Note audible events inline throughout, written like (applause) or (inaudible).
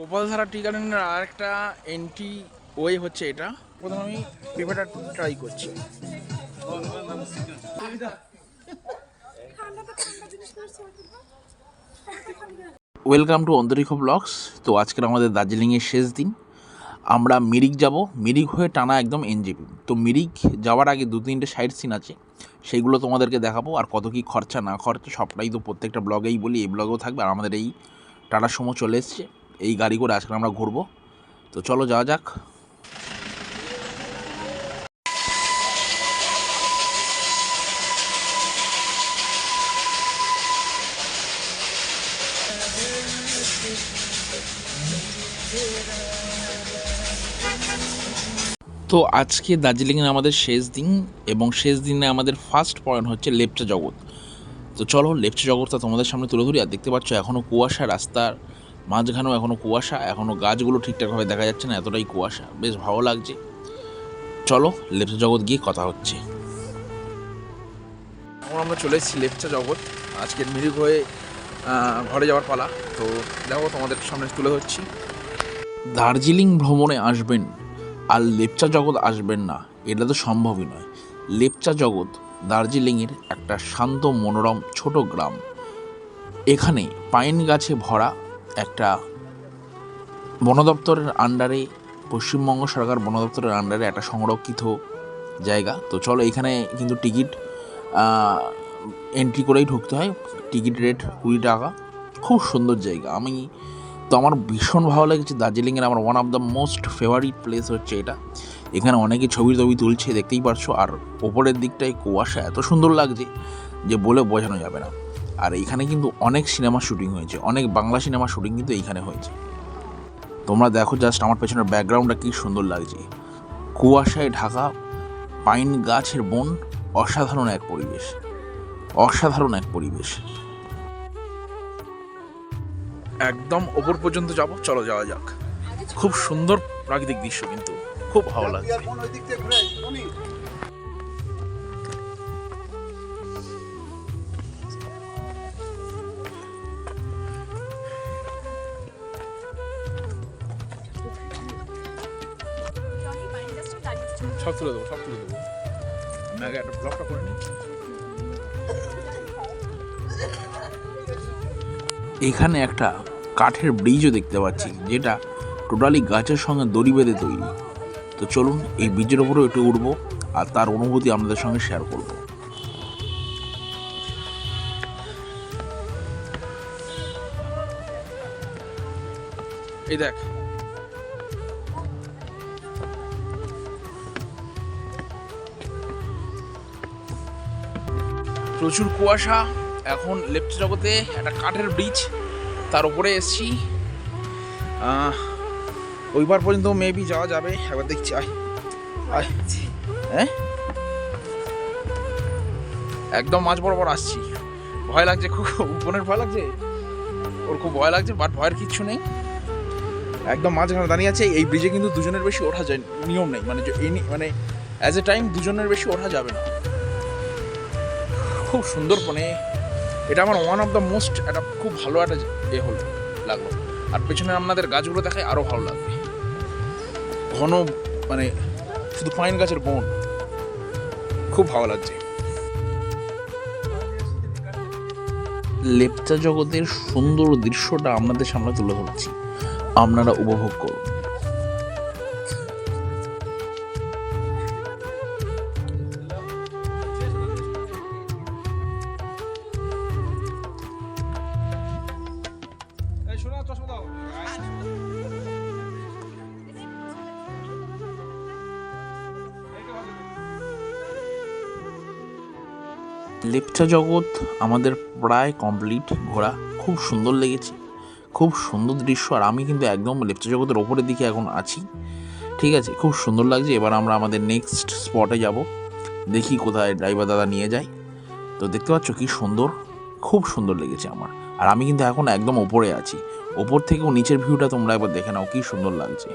গোপালধারা টি গার্ডেনের আর একটা entry way হচ্ছে এটা। প্রথমে আমি পেপারটা ট্রাই করছি। ওয়েলকাম টু অন্তরিক্ষ ব্লগস তো আজকের আমাদের দার্জিলিংয়ের শেষ দিন। আমরা মিরিক যাব। মিরিক হয়ে টানা একদম এনজেপি তো মিরিক যাওয়ার আগে দু তিনটে সাইড সিন আছে। সেইগুলো তোমাদেরকে দেখাবো। আর কত কী খরচা না খরচা, সবটাই তো প্রত্যেকটা ব্লগেই বলি, এই ব্লগেও থাকবে। আর আমাদের এই টাটার সময় চলে এসছে। এই গাড়ি করে আজকে আমরা ঘুরবো। তো চলো যাওয়া যাক। তো আজকে দার্জিলিংয়ে আমাদের শেষ দিন এবং শেষ দিনে আমাদের ফার্স্ট পয়েন্ট হচ্ছে লেপচা জগৎ। তো চলো লেপচা জগৎটা তোমাদের সামনে তুলে ধরি। আর দেখতে পাচ্ছ এখনও কুয়াশা, রাস্তার মাঝখানেও এখনও কুয়াশা এখনও গাছগুলো ঠিকঠাকভাবে দেখা যাচ্ছে না, এতটাই কুয়াশা। বেশ ভালো লাগছে। চলো, লেপচা জগৎ গিয়ে কথা হচ্ছে। এখন আমরা চলে এসেছি লেপচা জগৎ। আজকের মিরিক হয়ে ঘরে যাওয়ার পালা। তো দেখো, তোমাদের সামনে তুলে ধরছি। দার্জিলিং ভ্রমণে আসবেন আর লেপচা জগৎ আসবেন না, এটা তো সম্ভবই নয়। লেপচা জগৎ দার্জিলিংয়ের একটা শান্ত, মনোরম, ছোট গ্রাম। এখানে পাইন গাছে ভরা একটা বন দপ্তরের আন্ডারে পশ্চিমবঙ্গ সরকার বন দপ্তরের আন্ডারে একটা সংরক্ষিত জায়গা। তো চলো এখানে কিন্তু টিকিট এন্ট্রি করেই ঢুকতে হয়। টিকিট রেট কুড়ি টাকা। খুব সুন্দর জায়গা। আমি, তো আমার ভীষণ ভালো লেগেছে। দার্জিলিংয়ের আমার one of the most favourite place হচ্ছে এটা। এখানে অনেকে ছবি টবি তুলছে, দেখতেই পারছ। আর ওপরের দিকটায় কুয়াশা এত সুন্দর লাগছে যে বলে বোঝানো যাবে না। আর এখানে কিন্তু অনেক সিনেমা শুটিং হয়েছে। অনেক বাংলা সিনেমা শুটিং কিন্তু এইখানে হয়েছে। তোমরা দেখো জাস্ট আমার পেছনের ব্যাকগ্রাউন্ডটা কী সুন্দর লাগছে। কুয়াশায় ঢাকা, পাইন গাছের বন, অসাধারণ এক পরিবেশ। অসাধারণ এক পরিবেশ। একদম ওপর পর্যন্ত যাব, চলো যাওয়া যাক। খুব সুন্দর প্রাকৃতিক দৃশ্য কিন্তু। খুব ভালো লাগছে। সব তুলে দেবো সব তুলে দেবো। আগে একটা ব্লগটা করে নিই। এখানে একটা কাঠের ব্রিজও দেখতে পাচ্ছি যেটা টোটালি গাছের সঙ্গে দড়ি বেঁধে তৈরি। তো চলুন এই ব্রিজের ওপরেও একটু উঠবো আর তার অনুভূতি আপনাদের সঙ্গে শেয়ার করব। এই দেখ প্রচুর কুয়াশা, এখন লেফট জগতে একটা কাঠের ব্রিজ তার উপরে এসছি। ওইবার পর্যন্ত মেবি যাওয়া যাবে, একবার দেখছি, আয় আয়। হ্যাঁ? একদম মাঝ বরাবর আসছি। ভয় লাগছে, খুব বোনের ভয় লাগছে? ওর খুব ভয় লাগছে বাট ভয়ের কিচ্ছু নেই। একদম মাঝখানে দাঁড়িয়ে আছে, এই ব্রিজে কিন্তু দুজনের বেশি ওঠা যায়, নিয়ম নেই। মানে মানে অ্যাজ এ টাইম দুজনের বেশি ওঠা যাবে না। খুব সুন্দর মানে এটা আমার ওয়ান অফ দ্য মোস্ট একটা খুব ভালো একটা এ হলো, লাগল। আর পেছনে আপনাদের গাছগুলো দেখায় আরও ভালো লাগবে। ঘন মানে শুধু পাইন গাছের বন খুব ভালো লাগছে। লেপচা জগতের সুন্দর দৃশ্যটা আপনাদের সামনে তুলে ধরছি। আপনারা উপভোগ করুন। লেপচা জগৎ আমাদের প্রায় কমপ্লিট ঘোরা খুব সুন্দর লেগেছে। খুব সুন্দর দৃশ্য, আর আমি কিন্তু একদম লেপচা জগতের ওপরের দিকে এখন আছি। ঠিক আছে, খুব সুন্দর লাগছে। এবার আমরা আমাদের নেক্সট স্পটে যাব। দেখি কোথায় ড্রাইভার দাদা নিয়ে যায়। তো দেখতে পাচ্ছ কি সুন্দর, খুব সুন্দর লেগেছে আমার। আর আমি কিন্তু এখন একদম ওপরে আছি। ওপর থেকেও নিচের ভিউটা তোমরা একবার দেখে নাও, কি সুন্দর লাগছে।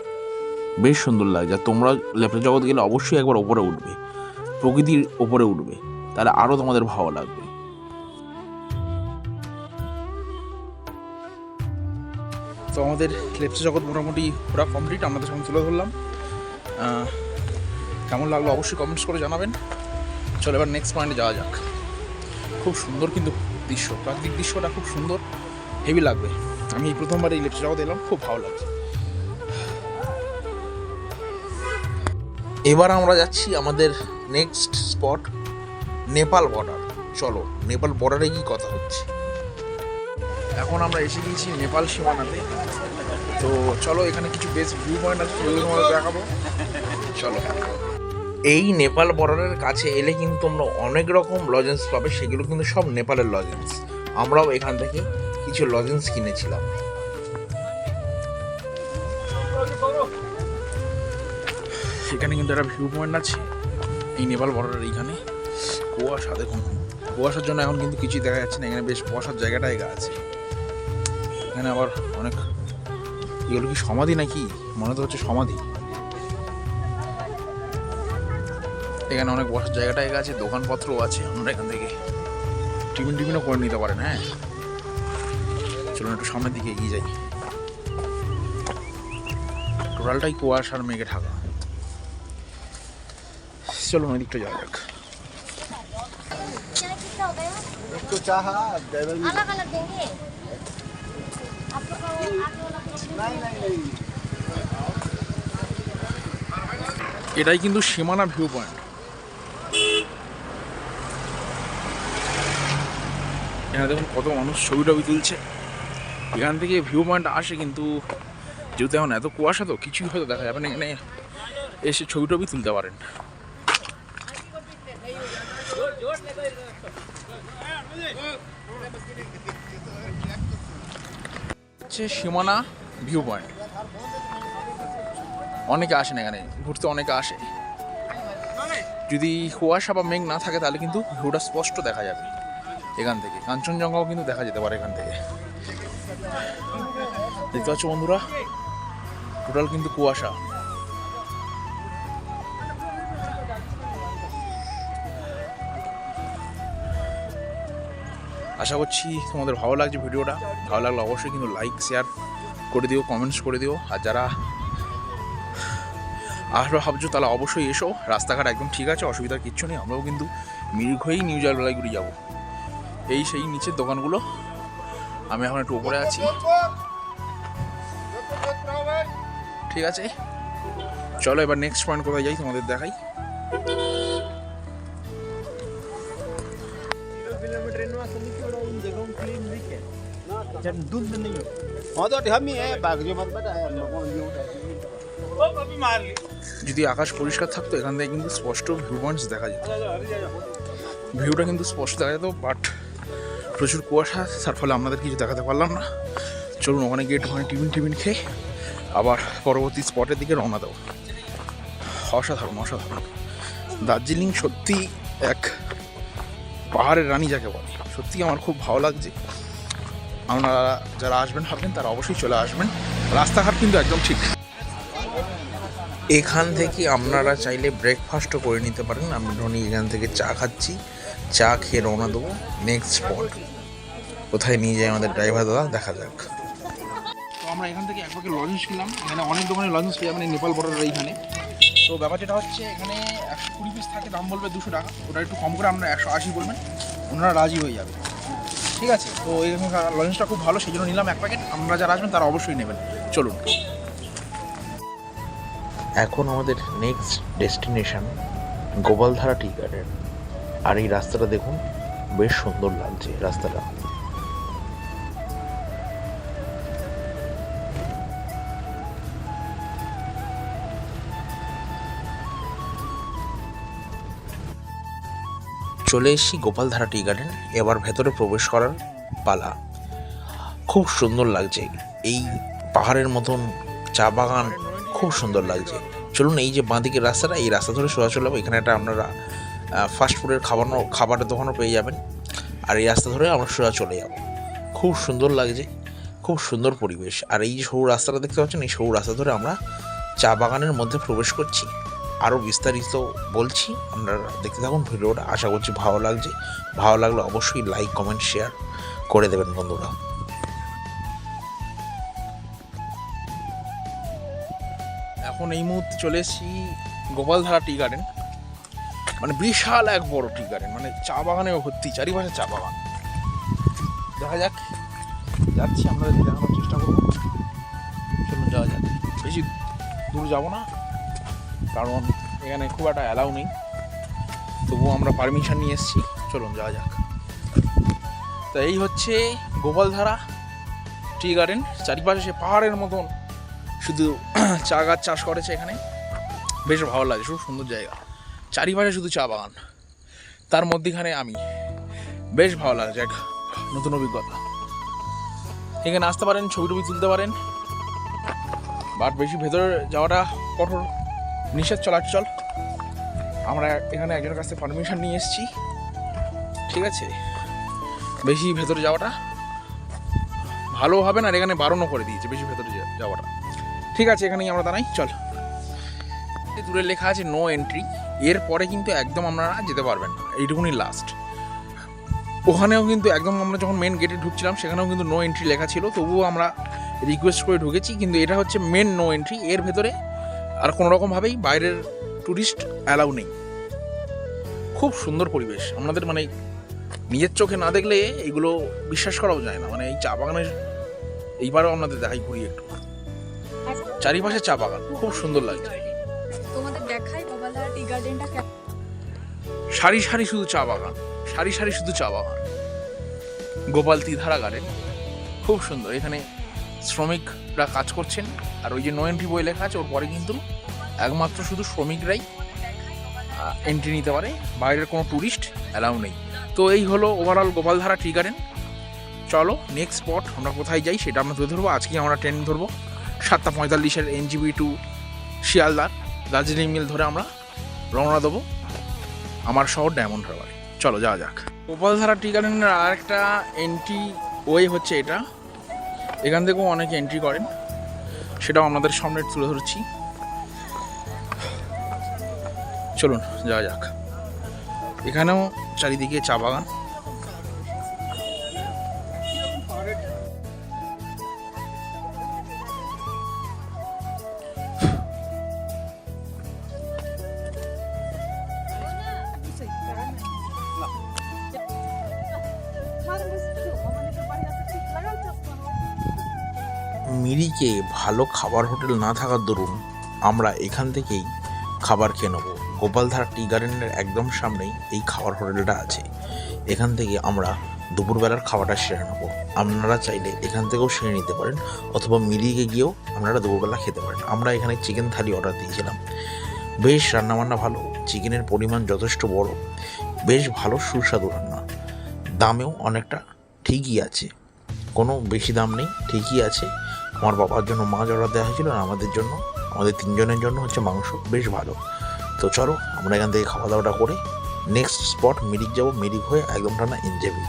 বেশ সুন্দর লাগছে। আর তোমরা লেপচা জগৎ গেলে অবশ্যই একবার ওপরে উঠবে। প্রকৃতির ওপরে উঠবে। তাহলে আরও তোমাদের ভালো লাগবে। তো আমাদের লেপচা জগৎ মোটামুটি পুরো কমপ্লিট আমাদের সঙ্গে তুলে ধরলাম। কেমন লাগল অবশ্যই কমেন্টস করে জানাবেন। চলো এবার নেক্সট পয়েন্টে যাওয়া যাক। খুব সুন্দর কিন্তু দৃশ্য, প্রাকৃতিক দৃশ্যটা খুব সুন্দর হেভি লাগবে। আমি এই প্রথমবার এই লেপচা জগৎ এলাম, খুব ভালো লাগছে। এবার আমরা যাচ্ছি আমাদের নেক্সট স্পট নেপাল বর্ডার চলো, নেপাল বর্ডারে কি কথা হচ্ছে। এখন আমরা এসে গিয়েছি নেপাল সীমানাতে। তো চলো, এখানে কিছু বেস্ট ভিউ পয়েন্ট আছে, সেগুলো তোমাদের দেখাবো। চলো। এই নেপাল বর্ডারের কাছে এলে কিন্তু তোমরা অনেক রকম লজেন্স পাবে, সেগুলো কিন্তু সব নেপালের লজেন্স আমরাও এখান থেকে কিছু লজেন্স কিনেছিলাম। এখানে কিন্তু একটা ভিউ পয়েন্ট আছে, এই নেপাল বর্ডারের এইখানে। কুয়াশা, দেখুন। কুয়াশার জন্য এখন কিন্তু কিছুই দেখা যাচ্ছে না। এখানে বেশ বসার জায়গাটা এগা আছে। এখানে আবার অনেক এগুলো কি সমাধি নাকি? মনে তো হচ্ছে সমাধি। এখানে অনেক বসার জায়গাটা এগা আছে, দোকানপত্রও আছে। আমরা এখান থেকে টিফিন টিফিনও করে নিতে পারেন হ্যাঁ? চলুন একটু সামনের দিকে এগিয়ে যাই। টোটালটাই কুয়াশার মেঘে ঢাকা। চলুন ওই দিকটা যাওয়া যাক। तो चाह ड्राइवर भी अलग अलग देंगे आप लोग को आगे वाला कुछ नहीं नहीं नहीं এটাই কিন্তু সীমানা ভিউ পয়েন্ট এখানে দেখুন কত মানুষ ছবি টবি তুলছে এখান থেকে ভিউ পয়েন্ট আসে কিন্তু যেহেতু এখন এত কুয়াশা তো কিছুই হয়তো দেখা যাবে না এখানে এসে ছবি টবি তুলতে পারেন হচ্ছে সীমানা ভিউ পয়েন্ট অনেকে আসেন এখানে, ঘুরতে অনেকে আসে। যদি কুয়াশা বা মেঘ না থাকে, তাহলে কিন্তু ভিউটা স্পষ্ট দেখা যাবে এখান থেকে। কাঞ্চনজঙ্ঘাও কিন্তু দেখা যেতে পারে এখান থেকে। দেখতে পাচ্ছ বন্ধুরা টোটাল কিন্তু কুয়াশা। আশা করছি তোমাদের ভালো লাগছে ভিডিওটা। ভালো লাগলে অবশ্যই কিন্তু লাইক শেয়ার করে দিও কমেন্টস করে দিও। আর যারা আসবে ভাবছ তাহলে অবশ্যই এসো। রাস্তাঘাট একদম ঠিক আছে, অসুবিধার কিচ্ছু নেই। আমরাও কিন্তু মিরিক হয়েই নিউ জলপাইগুড়ি যাব। এই সেই নিচের দোকানগুলো। আমি এখন একটু উপরে আছি। ঠিক আছে? চলো এবার নেক্সট পয়েন্ট কোথায় যাই তোমাদের দেখাই। दूध में नहीं हो हाँ तो हम ही है बाग जो मत बता है हम लोगों को ये उठाए যদি আকাশ পরিষ্কার থাকতো এখান থেকে কিন্তু স্পষ্ট ভিউ পয়েন্টস দেখা যেত ভিউটা কিন্তু স্পষ্ট দেখা যেত বাট প্রচুর কুয়াশা তার ফলে আপনাদের কিছু দেখাতে পারলাম না চলুন ওখানে গিয়ে একটুখানি টিফিন টিফিন খেয়ে আবার পরবর্তী স্পটের দিকে রওনা দেবো অসাধারণ অসাধারণ দার্জিলিং সত্যি এক পাহাড়ের রানী যাকে বলে সত্যি আমার খুব ভালো লাগছে আপনারা যারা আসবেন ভাববেন তারা অবশ্যই চলে আসবেন। রাস্তাঘাট কিন্তু একদম ঠিক। এখান থেকে আপনারা চাইলে ব্রেকফাস্টও করে নিতে পারেন। আমি ধরুন এখান থেকে চা খাচ্ছি। চা খেয়ে রওনা দেবো। নেক্সট স্পট কোথায় নিয়ে যায় আমাদের ড্রাইভার দাদা? দেখা যাক। তো আমরা এখান থেকে এক প্যাকেট লজেন্স কিনলাম এখানে অনেক দোকানে লজেন্স পেয়ে এই নেপাল বর্ডারের এইখানে। তো ব্যাপার যেটা হচ্ছে এখানে একশো কুড়ি পিস থাকে দাম বলবে দুশো টাকা। ওটা একটু কম করে আমরা একশো আশি বলবেন। ওনারা রাজি হয়ে যাবে। ঠিক আছে? তো এরকম লজেন্সটা খুব ভালো সেই জন্য নিলাম এক প্যাকেট আমরা যারা আসবেন, তারা অবশ্যই নেবেন। চলুন। এখন আমাদের next destination Gopaldhara tea garden আর এই রাস্তাটা দেখুন, বেশ সুন্দর লাগছে রাস্তাটা। চলে এসেছি গোপালধারা টি গার্ডেন, এবার ভেতরে প্রবেশ করার পালা। খুব সুন্দর লাগছে। এই পাহাড়ের মতন চা বাগান খুব সুন্দর লাগছে। চলুন এই যে বাঁদিকে রাস্তাটা, এই রাস্তা ধরে সোজা চলে যাব। এখানে একটা আপনারা ফাস্ট ফুডের খাবার খাবারের দোকানও পেয়ে যাবেন। আর এই রাস্তা ধরে আমরা সোজা চলে যাব। খুব সুন্দর লাগছে, খুব সুন্দর পরিবেশ। আর এই যে সরু রাস্তাটা দেখতে পাচ্ছেন, এই সরু রাস্তা ধরে আমরা চা বাগানের মধ্যে প্রবেশ করছি। আরও বিস্তারিত বলছি, আপনারা দেখতে থাকুন ভিডিওটা, আশা করছি ভালো লাগছে। ভালো লাগলে অবশ্যই লাইক কমেন্ট শেয়ার করে দেবেন বন্ধুরা। এখন এই মুহূর্তে চলে এসেছি গোপালধারা টি গার্ডেন মানে বিশাল এক বড় টি গার্ডেন মানে চা বাগানে ভর্তি, চারিপাশে চা বাগান। দেখা যাক, যাচ্ছি আমরা দেখানোর চেষ্টা করব। যাওয়া যাক। বেশি দূর যাব না, কারণ এখানে খুব একটা অ্যালাউ নেই। তবুও আমরা পারমিশন নিয়ে এসেছি। চলুন, যাওয়া যাক। তো এই হচ্ছে গোপালধারা টি গার্ডেন। চারিপাশে সে পাহাড়ের মতন শুধু (clears throat) চা গাছ চাষ করেছে এখানে। বেশ ভালো লাগে খুব সুন্দর জায়গা। চারিপাশে শুধু চা বাগান। তার মধ্যেখানে আমি। বেশ ভালো লাগছে, এক নতুন অভিজ্ঞতা। এখানে আসতে পারেন, ছবি টবি তুলতে পারেন। বাট বেশি ভেতরে যাওয়াটা কঠোর। নিষেধ চলাচল আমরা এখানে একজনের কাছ পারমিশন নিয়ে এসেছি। ঠিক আছে? বেশি ভেতরে যাওয়াটা ভালো হবে না এখানে বারণও করে দিয়েছে বেশি ভেতরে যাওয়াটা। ঠিক আছে, এখানেই আমরা দাঁড়াই, চল। দূরে লেখা আছে নো এন্ট্রি এর পরে কিন্তু একদম আপনারা যেতে পারবেন না, এইটুকুনি লাস্ট ওখানেও কিন্তু একদম আমরা যখন মেন গেটে ঢুকছিলাম, সেখানেও কিন্তু নো এন্ট্রি লেখা ছিল, তবুও আমরা রিকোয়েস্ট করে ঢুকেছি, কিন্তু এটা হচ্ছে মেন নো এন্ট্রি এর ভেতরে আর কোনো রকমভাবেই বাইরের ট্যুরিস্ট অ্যালাউ নেই। খুব সুন্দর পরিবেশ। আমাদের মানে নিজের চোখে না দেখলে এগুলো বিশ্বাস করাও যায় না। মানে এই চা বাগানের এইবারও আপনাদের দেখাই ঘুরি একটু। চারিপাশে চা বাগান খুব সুন্দর লাগছে। সারি সারি শুধু চা বাগান সারি সারি শুধু চা বাগান। গোপাল তিধারা গার্ডেন খুব সুন্দর। এখানে শ্রমিকরা কাজ করছেন, আর ওই যে নো এন্ট্রি বই লেখা আছে, ওর পরে কিন্তু একমাত্র শুধু শ্রমিকরাই এন্ট্রি নিতে পারে। বাইরের কোনো ট্যুরিস্ট অ্যালাউ নেই। তো এই হলো ওভারঅল গোপালধারা টি গার্ডেন চলো নেক্সট স্পট আমরা কোথায় যাই সেটা আমরা তুলে ধরবো। আজকে আমরা ট্রেন ধরবো। সাতটা পঁয়তাল্লিশের এনজিবি টু শিয়ালদার দার্জিলিং মিল ধরে আমরা রওনা দেবো আমার শহর ডায়মন্ড হারবারে। চলো, যাওয়া যাক। গোপালধারা টি গার্ডেনের আর একটা এন্ট্রি ওয়ে হচ্ছে এটা। এখান থেকেও অনেকে এন্ট্রি করেন। সেটাও আপনাদের সামনে তুলে ধরছি। চলুন, যাওয়া যাক। এখানেও চারিদিকে চা বাগান। ভালো খাবার হোটেল না থাকার দরুন আমরা এখান থেকেই খাবার খেয়ে নেব। গোপালধারা টি গার্ডেনের একদম সামনেই এই খাবার হোটেলটা আছে। এখান থেকে আমরা দুপুরবেলার খাবারটা সেরে নেব। আপনারা চাইলে এখান থেকেও সেরে নিতে পারেন অথবা মিরিকে গিয়েও আপনারা দুপুরবেলা খেতে পারেন। আমরা এখানে চিকেন থালি অর্ডার দিয়েছিলাম। বেশ রান্নাবান্না ভালো চিকেনের পরিমাণ যথেষ্ট বড়, বেশ ভালো সুস্বাদু রান্না। দামেও অনেকটা ঠিকই আছে। কোনো বেশি দাম নেই, ঠিকই আছে। আমার বাবার জন্য মাছ অর্ডার দেওয়া হয়েছিল আর আমাদের জন্য, আমাদের তিনজনের জন্য হচ্ছে মাংস বেশ ভালো। তো চলো, আমরা এখান থেকে খাওয়া দাওয়াটা করে নেক্সট স্পট মিরিক যাব, মিরিক হয়ে একদম টানা এনজেবি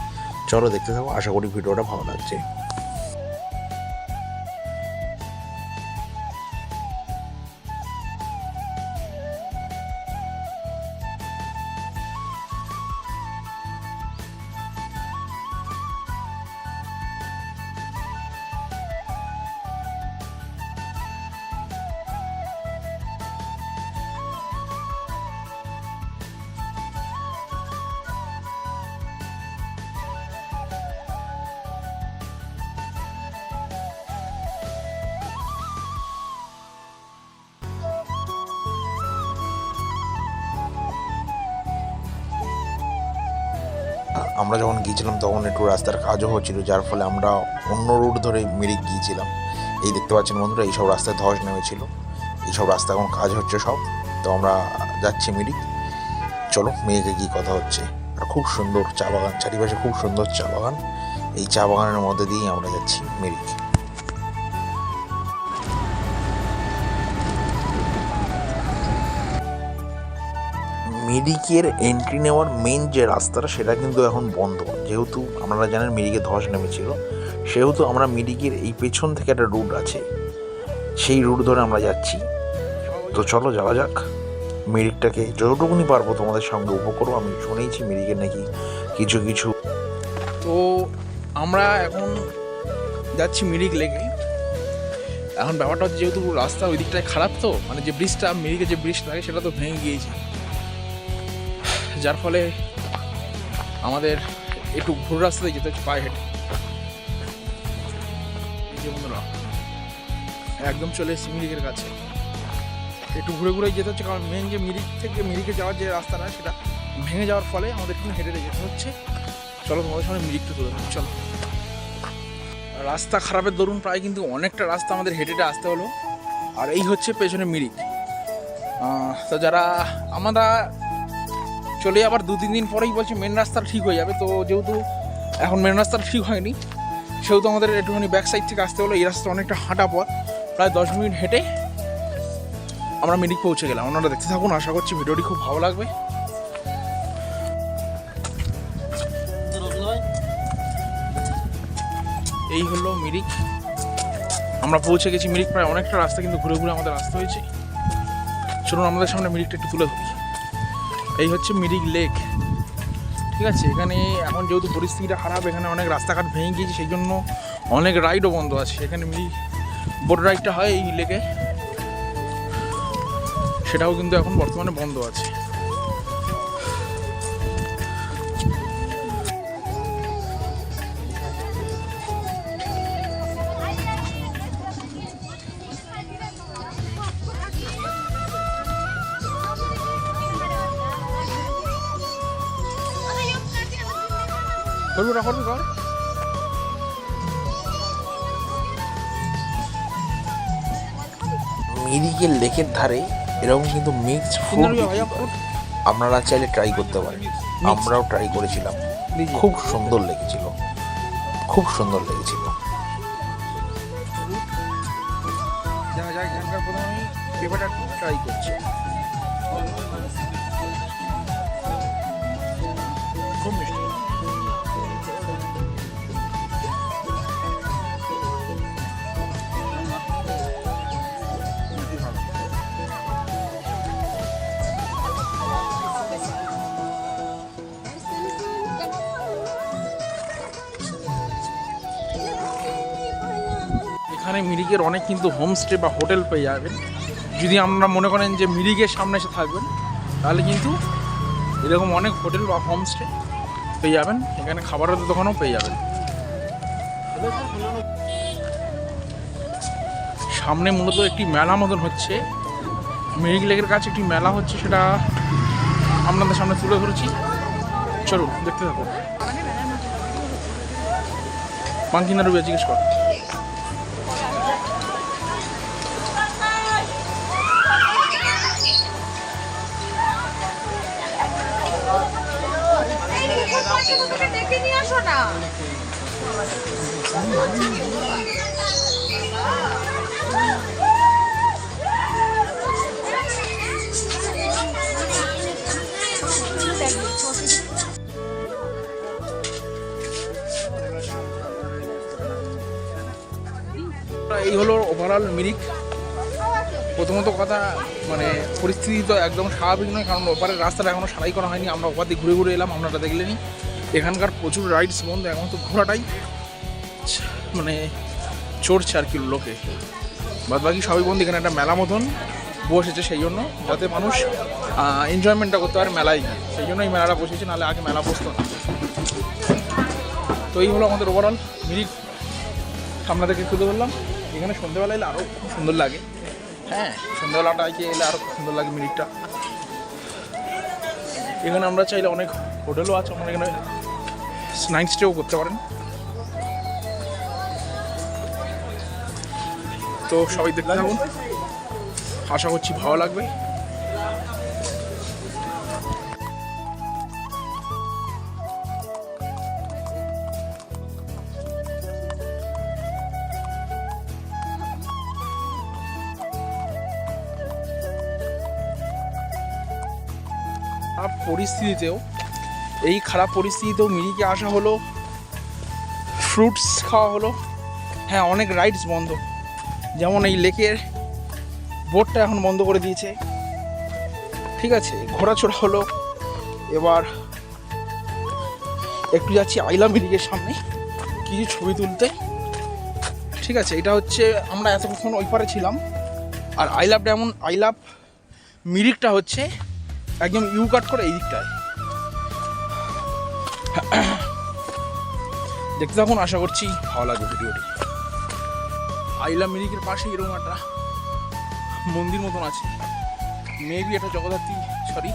চলো দেখতে থাকো, আশা করি ভিডিওটা ভালো লাগছে। আমরা যখন গিয়েছিলাম তখন একটু রাস্তার কাজও হচ্ছিল, যার ফলে আমরা অন্য রুট ধরে মিরিক গিয়েছিলাম। এই দেখতে পাচ্ছেন বন্ধুরা, এইসব রাস্তায় ধস নেমেছিল। এইসব রাস্তা এখন কাজ হচ্ছে সব। তো আমরা যাচ্ছি মিরিক চলো, মেয়েকে গিয়ে কথা হচ্ছে। আর খুব সুন্দর চা বাগান, চারিপাশে খুব সুন্দর চা বাগান। এই চা বাগানের মধ্যে দিয়েই আমরা যাচ্ছি মিরিক। মিরিকের এন্ট্রি নেওয়ার মেন যে রাস্তাটা, সেটা কিন্তু এখন বন্ধ। যেহেতু আপনারা জানেন মিরিকে ধস নেমেছিল, সেহেতু আমরা মিরিকের এই পেছন থেকে একটা রুট আছে। সেই রুট ধরে আমরা যাচ্ছি। তো চলো যাওয়া যাক। মিরিকটাকে যতটুকুনি পারব তোমাদের সঙ্গে উপভোগ করব। আমি শুনেইছি মিরিকের নাকি কিছু কিছু তো আমরা এখন যাচ্ছি মিরিক লেকে। এখন ব্যাপারটা হচ্ছে যেহেতু রাস্তা ওই দিকটায় খারাপ তো মানে যে ব্রিজটা মিরিকে যে ব্রিজ থাকে, সেটা তো ভেঙে গিয়েছে। যার ফলে আমাদের একটু ঘুরে রাস্তাতে যেতে হচ্ছে পায়ে হেঁটে। একদম চলে এসেছি মিরিকের কাছে। একটু ঘুরে ঘুরে যেতে হচ্ছে, কারণ মেন যে মিরিক থেকে মিরিকে যাওয়ার যে রাস্তাটা, সেটা ভেঙে যাওয়ার ফলে আমাদের একটু হেঁটে যেতে হচ্ছে। চলো তোমাদের সামনে মিরিকটা তুলে দেবো চলো। রাস্তা খারাপের দরুন প্রায় কিন্তু অনেকটা রাস্তা আমাদের হেঁটে হেঁটে আসতে হলো। আর এই হচ্ছে পেছনে মিরিক। তো যারা আমরা চলে আবার দু, তিন দিন পরেই বলছি মেন রাস্তা ঠিক হয়ে যাবে। তো যেহেতু এখন মেন রাস্তা ঠিক হয়নি, সেহেতু আমাদের একটুখানি ব্যাক সাইড থেকে আসতে হলো। এই রাস্তা অনেকটা হাঁটা পথ। প্রায় দশ মিনিট হেঁটে আমরা মিরিক পৌঁছে গেলাম। আপনারা দেখতে থাকুন, আশা করছি ভিডিওটি খুব ভালো লাগবে। এই হলো মিরিক আমরা পৌঁছে গেছি মিরিক প্রায় অনেকটা রাস্তা, কিন্তু ঘুরে ঘুরে আমাদের আসতে হয়েছে। চলুন, আমাদের সামনে মিরিকটা একটু তুলে ধরি। এই হচ্ছে মিরিক লেক। ঠিক আছে, এখানে এখন যেহেতু পরিস্থিতিটা খারাপ, এখানে অনেক রাস্তাঘাট ভেঙে গিয়েছে, সেই জন্য অনেক রাইডও বন্ধ আছে। এখানে মিরিক বোট রাইডটা হয় এই লেকে। সেটাও কিন্তু এখন বর্তমানে বন্ধ আছে। করব না করব কর মিরিকের লেকের ধারে এরকম কিন্তু মিক্সড ফুড। আপনারা চাইলে ট্রাই করতে পারেন। আমরাও ট্রাই করেছিলাম। খুব সুন্দর লেগেছিল। খুব সুন্দর লেগেছিল। এখানে মিরিকের অনেক কিন্তু হোমস্টে বা হোটেল পেয়ে যাবেন। যদি আপনারা মনে করেন যে মিরিকের সামনে এসে থাকবেন, তাহলে কিন্তু এরকম অনেক হোটেল বা হোমস্টে পেয়ে যাবেন। এখানে খাবারের দোকানও পেয়ে যাবেন। সামনে মূলত একটি মেলা মতন হচ্ছে। মিরিক লেকের কাছে একটি মেলা হচ্ছে, সেটা আপনাদের সামনে তুলে ধরেছি। চলুন, দেখতে থাকুন। পাঙ্কিনা রুবিয়া, জিজ্ঞেস কর। এই হলো ওভারঅল মিরিক। প্রথমত কথা মানে পরিস্থিতি তো একদম স্বাভাবিক নয়, কারণ ওপারের রাস্তাটা এখনও সারাই করা হয়নি। আমরা ওপার দিয়ে ঘুরে ঘুরে এলাম, আপনারা দেখলেনি এখানকার প্রচুর রাইডস বন্ধ এখন তো ঘোরাটাই মানে চড়ছে আর কি লোকে। বাদ বাকি সবই বন্ধ, এখানে একটা মেলা মতন বসেছে সেই জন্য, যাতে মানুষ এনজয়মেন্টটা করতে পারে মেলায় গিয়ে। সেই জন্য এই মেলাটা বসেছে, নাহলে আগে মেলা বসতো না। তো এই হলো আমাদের ওভারঅল মিরিক আপনাদেরকে তুলে ধরলাম। এখানে সন্ধ্যেবেলা এলে আরও খুব সুন্দর লাগে। হ্যাঁ সন্ধ্যেবেলাটা এলে আরও সুন্দর লাগে মিরিকটা এখানে আমরা চাইলে অনেক হোটেলও আছে আমরা এখানে নাইট স্টেও করতে পারেন তো সবাই দেখতে থাকুন। আশা করছি ভালো লাগবে। পরিস্থিতিতেও এই খারাপ পরিস্থিতিতেও মিরিকে আসা হলো। ফ্রুটস খাওয়া হলো। হ্যাঁ অনেক রাইডস বন্ধ। যেমন এই লেকের বোটটা এখন বন্ধ করে দিয়েছে। ঠিক আছে ঘোরাছোড়া হলো। এবার একটু যাচ্ছি আইলা মিরিকের সামনে। কিছু ছবি তুলতে। ঠিক আছে, এটা হচ্ছে আমরা এতক্ষণ ওই পারে ছিলাম। আর I love diamond I love মিরিকটা হচ্ছে একদম ইউ কাট করে এই দিকটায়। (coughs) দেখতে থাকুন, আশা করছি ভালো লাগবে ভিডিওটি। আই লাভ মিরিকের পাশে এরকম একটা মন্দির মতন আছে। মেবি এটা জগদ্ধাত্রী সরি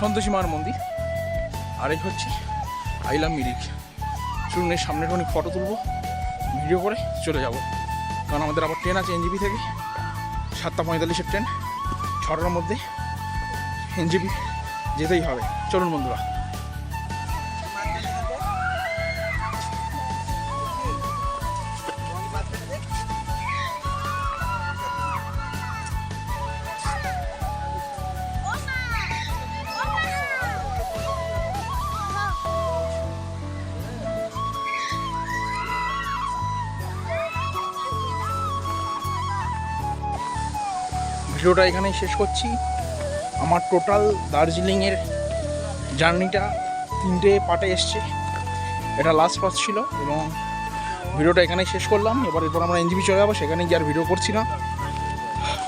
সন্তোষী মার মন্দির। আর এই হচ্ছে আই লাভ মিরিক। চলুন এর সামনে অনেক ফটো তুলবো ভিডিও করে চলে যাব। কারণ আমাদের আবার ট্রেন আছে এনজিপি থেকে। সাতটা পঁয়তাল্লিশের ট্রেন ছটার মধ্যে এনজিপি যেতেই হবে। চলুন বন্ধুরা। ভিডিওটা এখানেই শেষ করছি। আমার টোটাল দার্জিলিংয়ের জার্নিটা তিনটে পার্টে এসছে। এটা লাস্ট পাস ছিল এবং ভিডিওটা এখানেই শেষ করলাম। এবার এরপর আমরা এনজিবি চলে যাব সেখানে গিয়ে আর ভিডিও করছি না।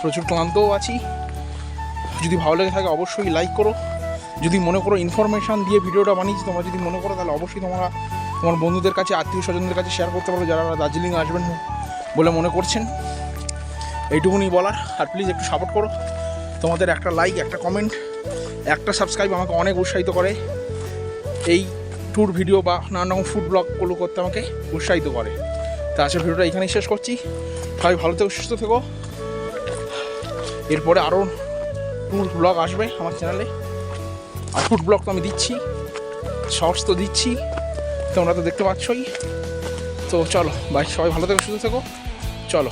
প্রচুর ক্লান্তও আছি। যদি ভালো লেগে থাকে অবশ্যই লাইক করো। যদি মনে করো ইনফরমেশান দিয়ে ভিডিওটা বানিয়েছি, তোমরা যদি মনে করো, তাহলে অবশ্যই তোমরা তোমার বন্ধুদের কাছে, আত্মীয় স্বজনদের কাছে শেয়ার করতে পারো, যারা দার্জিলিং আসবেন বলে মনে করছেন। এইটুকুনি বলার। আর প্লিজ একটু সাপোর্ট করো। তোমাদের একটা লাইক একটা কমেন্ট একটা সাবস্ক্রাইব আমাকে অনেক উৎসাহিত করে। এই ট্যুর ভিডিও বা নানান রকম ফুড ব্লগগুলো করতে আমাকে উৎসাহিত করে। তা আজকের ভিডিওটা এখানেই শেষ করছি। সবাই ভালো থেকো, সুস্থ থেকো। এরপরে আরও ট্যুর ব্লগ আসবে আমার চ্যানেলে আর ফুড ব্লগ তো আমি দিচ্ছি। শর্টস তো দিচ্ছি। তোমরা তো দেখতে পাচ্ছই। তো চলো বাই সবাই ভালো থেকো, সুস্থ থেকো। চলো।